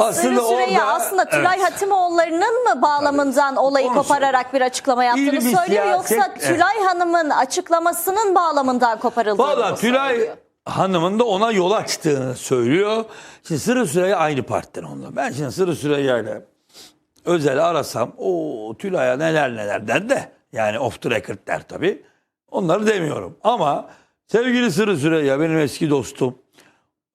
Aslında Sırrı Süreyya orada- aslında Tülay Evet. Hatimoğulları'nın mı bağlamından olayı Onu kopararak bir açıklama yaptığını İlmi söylüyor siyaset- yoksa evet. Tülay Hanım'ın açıklamasının bağlamından koparıldığını Valla Tülay söylüyor? Hanım'ın da ona yol açtığını söylüyor. Şimdi Sırrı Süreyya aynı partiden onunla. Ben şimdi Sırrı Süreyya ile özel arasam o Tülay'a neler neler der de yani off the record der tabii. Onları demiyorum. Ama sevgili Sırrı Süreyya benim eski dostum.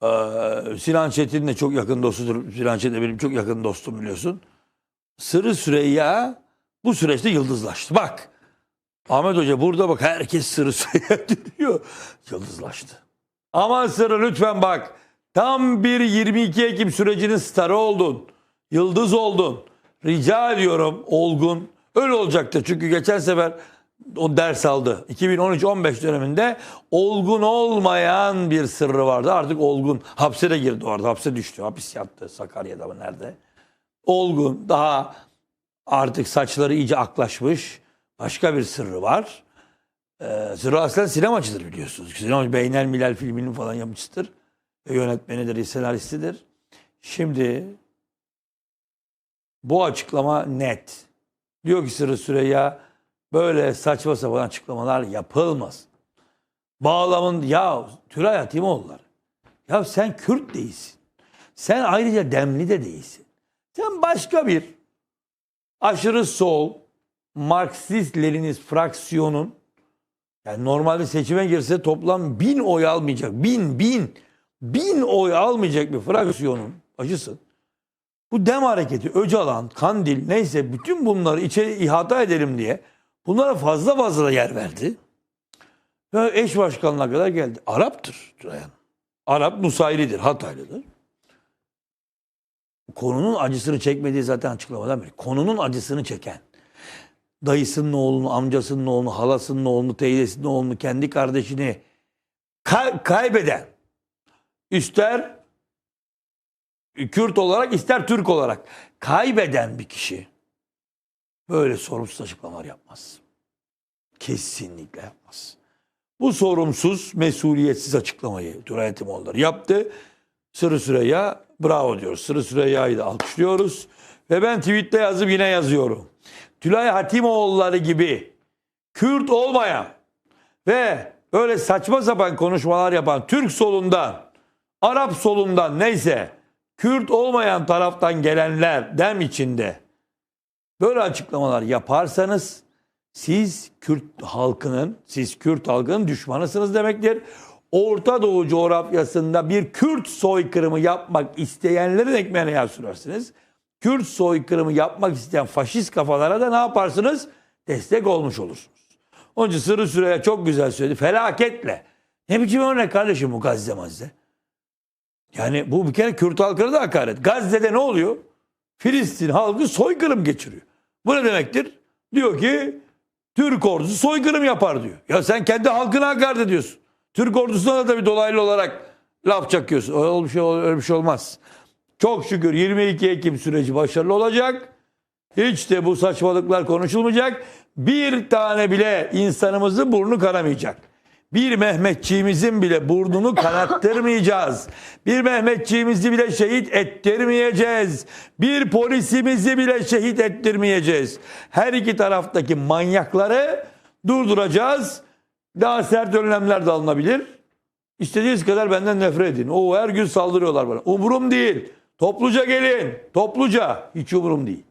Ee, Sinan Çetin de çok yakın dostudur. Sinan Çetin de benim çok yakın dostum biliyorsun. Sırrı Süreyya bu süreçte yıldızlaştı. Bak Ahmet Hoca burada bak herkes Sırrı Süreyya diyor. Yıldızlaştı. Aman Sırrı lütfen bak. Tam bir 22 Ekim sürecinin starı oldun. Yıldız oldun. Rica ediyorum Olgun. Öyle olacaktır. Çünkü geçen sefer o ders aldı. 2013-15 döneminde olgun olmayan bir sırrı vardı. Artık olgun. Hapse de girdi orada. Hapse düştü. Hapis yattı. Sakarya'da mı nerede? Olgun. Daha artık saçları iyice aklaşmış. Başka bir sırrı var. Ee, Sırrı aslen sinemacıdır biliyorsunuz. Sinema Beynel Milal filminin falan yapımcısıdır. Ve yönetmenidir, senaristidir. Şimdi bu açıklama net. Diyor ki Sırrı Süreyya böyle saçma sapan açıklamalar yapılmaz. Bağlamın ya Tülay Hatimoğulları. Ya sen Kürt değilsin. Sen ayrıca Demli de değilsin. Sen başka bir aşırı sol Marksist Leninist fraksiyonun yani normalde seçime girse toplam bin oy almayacak. Bin, bin, bin oy almayacak bir fraksiyonun acısın. Bu dem hareketi, Öcalan, Kandil neyse bütün bunları içeri ihata edelim diye bunlara fazla fazla yer verdi. Ve eş başkanına kadar geldi. Arap'tır Tülay Hanım. Arap Nusayri'dir, Hataylıdır. Konunun acısını çekmediği zaten açıklamadan beri. Konunun acısını çeken dayısının oğlunu, amcasının oğlunu, halasının oğlunu, teyzesinin oğlunu, kendi kardeşini kay- kaybeden ister Kürt olarak ister Türk olarak kaybeden bir kişi böyle sorumsuz açıklamalar yapmaz. Kesinlikle yapmaz. Bu sorumsuz, mesuliyetsiz açıklamayı Turay Etimoğulları yaptı. Sırrı Süreyya bravo diyoruz. Sırrı Süreyya'yı da alkışlıyoruz. Ve ben tweette yazıp yine yazıyorum. Tülay Hatimoğulları gibi Kürt olmayan ve böyle saçma sapan konuşmalar yapan Türk solundan, Arap solundan neyse Kürt olmayan taraftan gelenler dem içinde böyle açıklamalar yaparsanız siz Kürt halkının, siz Kürt halkının düşmanısınız demektir. Orta Doğu coğrafyasında bir Kürt soykırımı yapmak isteyenlerin ekmeğine yağ sürersiniz. Kürt soykırımı yapmak isteyen faşist kafalara da ne yaparsınız? Destek olmuş olursunuz. Onun için Sırrı Süreyya çok güzel söyledi. Felaketle. Ne biçim örnek kardeşim bu Gazze mazze? Yani bu bir kere Kürt halkına da hakaret. Gazze'de ne oluyor? Filistin halkı soykırım geçiriyor. Bu ne demektir? Diyor ki Türk ordusu soykırım yapar diyor. Ya sen kendi halkına hakaret ediyorsun. Türk ordusuna da tabii dolaylı olarak laf çakıyorsun. Öyle bir şey, öyle bir şey olmaz. Çok şükür 22 Ekim süreci başarılı olacak. Hiç de bu saçmalıklar konuşulmayacak. Bir tane bile insanımızın burnu kanamayacak. Bir Mehmetçiğimizin bile burnunu kanattırmayacağız. Bir Mehmetçiğimizi bile şehit ettirmeyeceğiz. Bir polisimizi bile şehit ettirmeyeceğiz. Her iki taraftaki manyakları durduracağız. Daha sert önlemler de alınabilir. İstediğiniz kadar benden nefret edin. O her gün saldırıyorlar bana. Umurum değil. Topluca gelin. Topluca. Hiç umurum değil.